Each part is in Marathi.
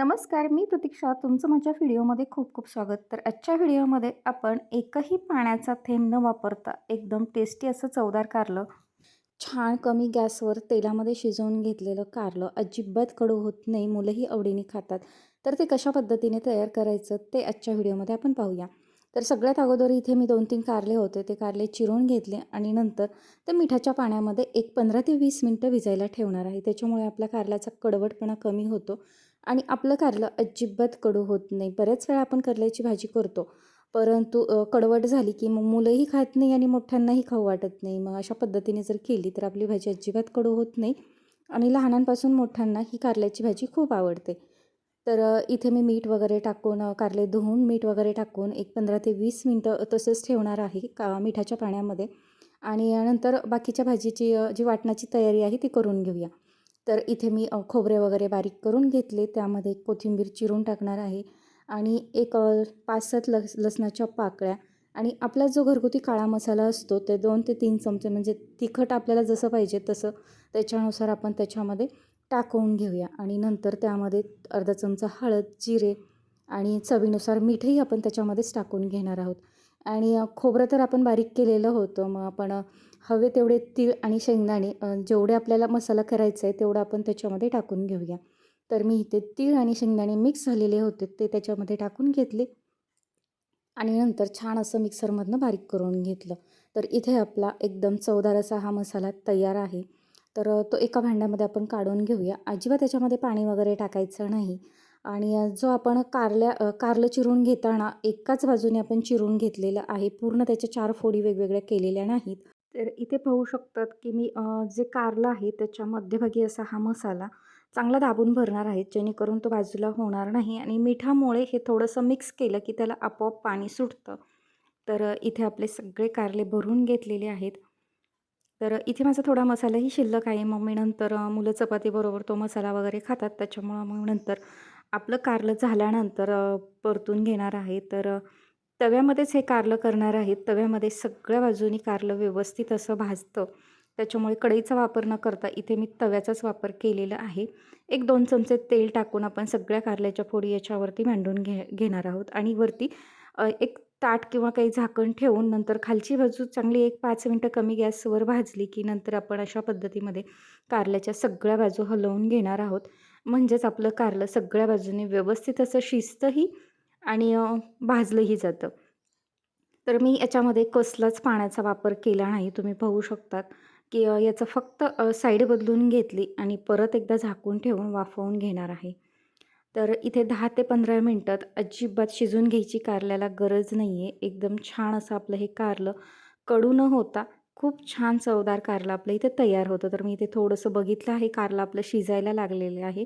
नमस्कार मी प्रतीक्षा. तुमचं माझ्या व्हिडिओमध्ये खूप खूप स्वागत. तर आजच्या व्हिडिओमध्ये आपण एकही पाण्याचा थेंब न वापरता एकदम टेस्टी असं चवदार कारलं छान कमी गॅसवर तेलामध्ये शिजवून घेतलेलं कारलं अजिबात कडू होत नाही मुलंही आवडीने खातात. तर ते कशा पद्धतीने तयार करायचं ते आजच्या व्हिडिओमध्ये आपण पाहूया. तर सगळ्यात अगोदर इथे मी दोन तीन कारले होते. ते कारले चिरून घेतले आणि नंतर ते मिठाच्या पाण्यामध्ये एक पंधरा ते वीस मिनटं भिजायला ठेवणार आहे. त्याच्यामुळे आपल्या कारल्याचा कडवटपणा कमी होतो आणि आपलं कारलं अजिबात कडू होत नाही. बऱ्याच वेळा आपण कारल्याची भाजी करतो परंतु कडवट झाली की मग मुलंही खात नाही आणि मोठ्यांनाही खाऊ वाटत नाही. मग अशा पद्धतीने जर केली तर आपली भाजी अजिबात कडू होत नाही आणि लहानांपासून मोठ्यांना ही कारल्याची भाजी खूप आवडते. तर इथे मी मीठ वगैरे टाकून कारले धुवून मीठ वगैरे टाकून एक पंधरा ते वीस मिनटं तसंच ठेवणार आहे का मिठाच्या पाण्यामध्ये. आणि नंतर बाकीच्या भाजीची जी वाटणाची तयारी आहे ती करून घेऊया. तर इथे मी खोबरे वगैरे बारीक करून घेतले त्यामध्ये कोथिंबीर चिरून टाकणार आहे आणि एक पाच सात लस लसणाच्या पाकळ्या आणि आपला जो घरगुती काळा मसाला असतो ते दोन ते तीन चमचे म्हणजे तिखट आपल्याला जसं पाहिजे तसं त्याच्यानुसार आपण त्याच्यामध्ये टाकवून घेऊया. आणि नंतर त्यामध्ये अर्धा चमचा हळद जिरे आणि चवीनुसार मीठही आपण त्याच्यामध्येच टाकून घेणार आहोत. आणि खोबरं तर आपण बारीक केलेलं होतं. मग आपण हवे तेवढे तीळ आणि शेंगदाणे जेवढे आपल्याला मसाला करायचा आहे तेवढं आपण त्याच्यामध्ये टाकून घेऊया. तर मी इथे तीळ आणि शेंगदाणे मिक्स झालेले होते ते त्याच्यामध्ये टाकून घेतले. आणि नंतर छान असं मिक्सरमधनं बारीक करून घेतलं. तर इथे आपला एकदम चवदार असा हा मसाला तयार आहे. तर तो एका भांड्यामध्ये आपण काढून घेऊया. अजिबात त्याच्यामध्ये पाणी वगैरे टाकायचं नाही. आणि जो आपण कारल्या कारलं चिरून घेताना एकाच बाजूने आपण चिरून घेतलेलं आहे. पूर्ण त्याच्या चार फोडी वेगवेगळ्या केलेल्या नाहीत. तर इथे पाहू शकतात की मी जे कारलं आहे त्याच्या मध्यभागी असा हा मसाला चांगला दाबून भरणार आहे. जेणेकरून तो बाजूला होणार नाही आणि मिठामुळे हे थोडंसं मिक्स केलं की त्याला आपोआप पाणी सुटतं. तर इथे आपले सगळे कारले भरून घेतलेले आहेत. तर इथे माझा थोडा मसालाही शिल्लक आहे. मग मी नंतर मुलं चपातीबरोबर तो मसाला वगैरे खातात. त्याच्यामुळं मग नंतर आपलं कारलं झाल्यानंतर परतून घेणार आहे. तर तव्यामध्येच हे कारलं करणार आहेत. तव्यामध्ये सगळ्या बाजूनी कारलं व्यवस्थित असं भाजतं. त्याच्यामुळे कढईचा वापर न करता इथे मी तव्याचाच वापर केलेला आहे. एक दोन चमचे तेल टाकून आपण सगळ्या कारल्याच्या फोडी याच्यावरती मांडून घे घेणार आहोत. आणि वरती एक ताट किंवा काही झाकण ठेवून नंतर खालची बाजू चांगली एक पाच मिनटं कमी गॅसवर भाजली की नंतर आपण अशा पद्धतीमध्ये कारल्याच्या सगळ्या बाजू हलवून घेणार आहोत. म्हणजेच आपलं कारलं सगळ्या बाजूने व्यवस्थित असं शिजतंही आणि भाजलंही जातं. तर मी याच्यामध्ये कसलाच पाण्याचा वापर केला नाही. तुम्ही पाहू शकतात की याचं फक्त साईड बदलून घेतली आणि परत एकदा झाकून ठेवून वाफवून घेणार आहे. तर इथे दहा ते पंधरा मिनटात अजिबात शिजून घ्यायची कारल्याला गरज नाही आहे एकदम छान असं आपलं हे कारलं कडू न होता खूप छान चवदार कारलं आपलं इथे तयार होतं. तर मी इथे थोडंसं बघितलं आहे कारलं आपलं शिजायला लागलेलं आहे.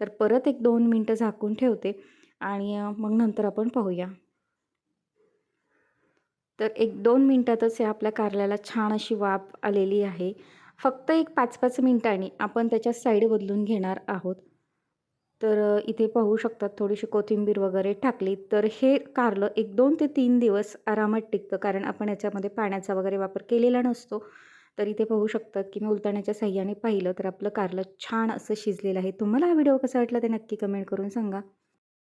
तर परत एक दोन मिनटं झाकून ठेवते आणि मग नंतर आपण पाहूया. तर एक दोन मिनटातच या आपल्या कारल्याला छान अशी वाफ आलेली आहे. फक्त एक पाच पाच मिनटांनी आपण त्याच्या साईड बदलून घेणार आहोत. तर इथे पाहू शकतात थोडीशी कोथिंबीर वगैरे टाकली. तर हे कारलं एक दोन ते तीन दिवस आरामात टिकतं कारण आपण याच्यामध्ये पाण्याचा वगैरे वापर केलेला नसतो. तर इथे पाहू शकतात की मी उलटण्याच्या साह्याने पाहिलं तर आपलं कारलं छान असं शिजलेलं आहे. तुम्हाला हा व्हिडिओ कसा वाटला ते नक्की कमेंट करून सांगा.